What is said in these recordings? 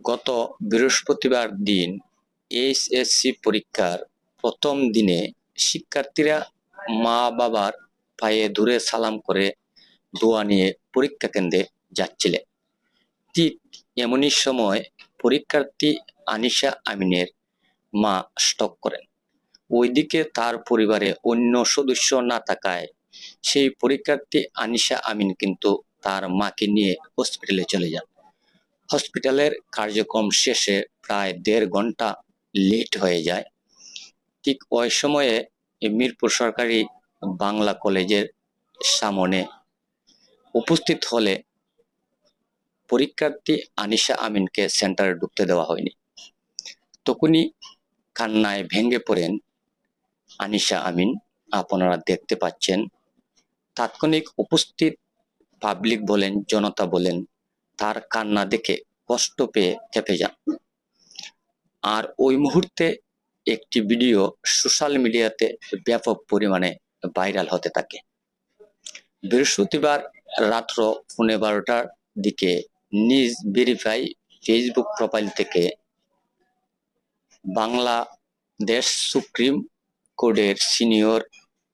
গত বৃহস্পতিবার দিন এইচএসসি পরীক্ষার প্রথম দিনে শিক্ষার্থীরা মা বাবার পায়ে ধরে সালাম করে দোয়া নিয়ে পরীক্ষা কেন্দ্রে যাচ্ছিলেন ঠিক এমনই সময় পরীক্ষার্থী আনিশা আমিনের মা স্টক করেন। ওইদিকে তার পরিবারে অন্য সদস্য না থাকায় সেই পরীক্ষার্থী আনিশা আমিন কিন্তু তার মাকে নিয়ে হসপিটালে চলে যান। হসপিটালের কার্যক্রম শেষে প্রায় দেড় ঘণ্টা লেট হয়ে যায়। ঠিক ওই সময়ে মিরপুর সরকারি বাংলা কলেজের সামনে উপস্থিত হলে পরীক্ষার্থী আনিশা আমিনকে সেন্টারে ঢুকতে দেওয়া হয়নি। তখনই কান্নায় ভেঙে পড়েন আনিশা আমিন। আপনারা দেখতে পাচ্ছেন, তাৎক্ষণিক উপস্থিত পাবলিক বলেন, জনতা বলেন তার কান্না দেখে কষ্ট পেয়ে কেঁপে যান। আর ওই মুহূর্তে একটি ভিডিও সোশ্যাল মিডিয়াতে ব্যাপক পরিমাণে ভাইরাল হতে থাকে। বৃহস্পতিবার রাত্র পৌনে বারোটার দিকে নিজ ভেরিফাই ফেসবুক প্রোফাইল থেকে বাংলাদেশ সুপ্রিম কোর্টের senior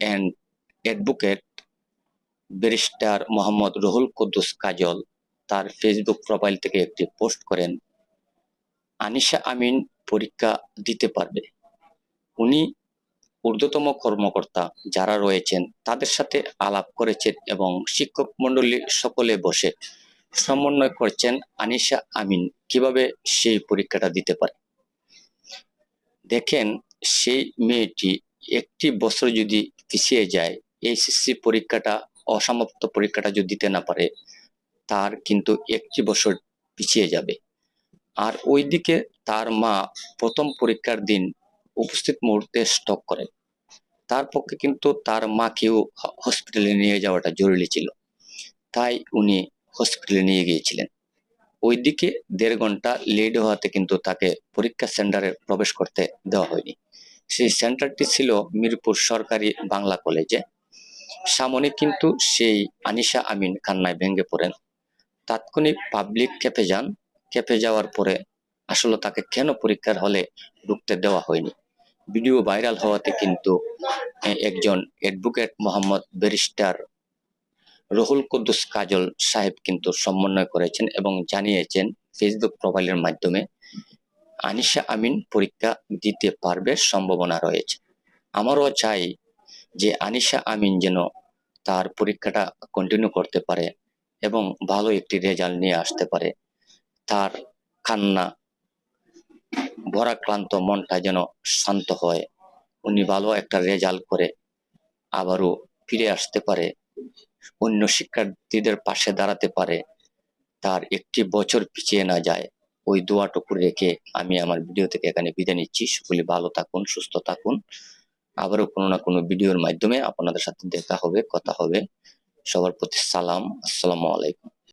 and advocate barrister Mohammad Ruhul Kuddus Kajal তার ফেসবুক প্রোফাইল থেকে একটি পোস্ট করেন। আনিশা আমিন পরীক্ষা দিতে পারবে। উনি ঊর্ধ্বতম কর্মকর্তা যারা রয়েছেন, তাদের সাথে আলাপ করেছেন এবং শিক্ষক মণ্ডলী সকলে বসে সমন্বয় করছেন আনিশা আমিন কীভাবে সেই পরীক্ষাটা দিতে পারে। দেখেন, সেই মেয়েটি একটি বছর যদি পিছিয়ে যায়, এইচএসসি পরীক্ষাটা, অসমাপ্ত পরীক্ষাটা যদি দিতে না পারে তার কিন্তু একটি বছর পিছিয়ে যাবে। আর ওইদিকে তার মা প্রথম পরীক্ষার দিন উপস্থিত মুহূর্তে স্টক করে। তার পক্ষে কিন্তু তার মাকেও হসপিটালে নিয়ে যাওয়াটা জরুরি ছিল। তাই উনি হসপিটালে নিয়ে গিয়েছিলেন। ওইদিকে দেড় ঘণ্টা লেট হওয়াতে কিন্তু তাকে পরীক্ষা সেন্টারে প্রবেশ করতে দেওয়া হয়নি। সেই সেন্টারটি ছিল মিরপুর সরকারি বাংলা কলেজে। সামনে কিন্তু সেই আনিশা আমিন কান্নায় ভেঙে পড়েন। তাৎক্ষণিক পাবলিক কেঁপে যান। কেঁপে যাওয়ার পরে আসলে তাকে কেন পরীক্ষার হলে ঢুকতে দেওয়া হয়নি? ভিডিও ভাইরাল হওয়াতে কিন্তু একজন অ্যাডভোকেট মোহাম্মদ ব্যারিস্টার রহুল কুদ্দুস কাজল সাহেব কিন্তু সমন্বয় করেছেন এবং জানিয়েছেন ফেসবুক প্রোফাইলের মাধ্যমে আনিশা আমিন পরীক্ষা দিতে পারবে সম্ভাবনা রয়েছে। আমারও চাই যে আনিশা আমিন যেন তার পরীক্ষাটা কন্টিনিউ করতে পারে। এবং ভালো একটি রেজাল্ট নিয়ে আসতে পারে। তার কান্না ভরাক্লান্ত মনটা যেন শান্ত হয়। উনি ভালো একটা রেজাল্ট করে আবারও ফিরে আসতে পারে। অন্য শিক্ষার্থীদের পাশে দাঁড়াতে পারে। তার একটি বছর পিছিয়ে না যায়। ওই দোয়াটুকু রেখে আমি আমার ভিডিও থেকে এখানে বিদায় নিচ্ছি। সকলে ভালো থাকুন, সুস্থ থাকুন। আবারও কোনো না কোনো ভিডিওর মাধ্যমে আপনাদের সাথে দেখা হবে, কথা হবে। সবার প্রতি সালাম আসসালামু আলাইকুম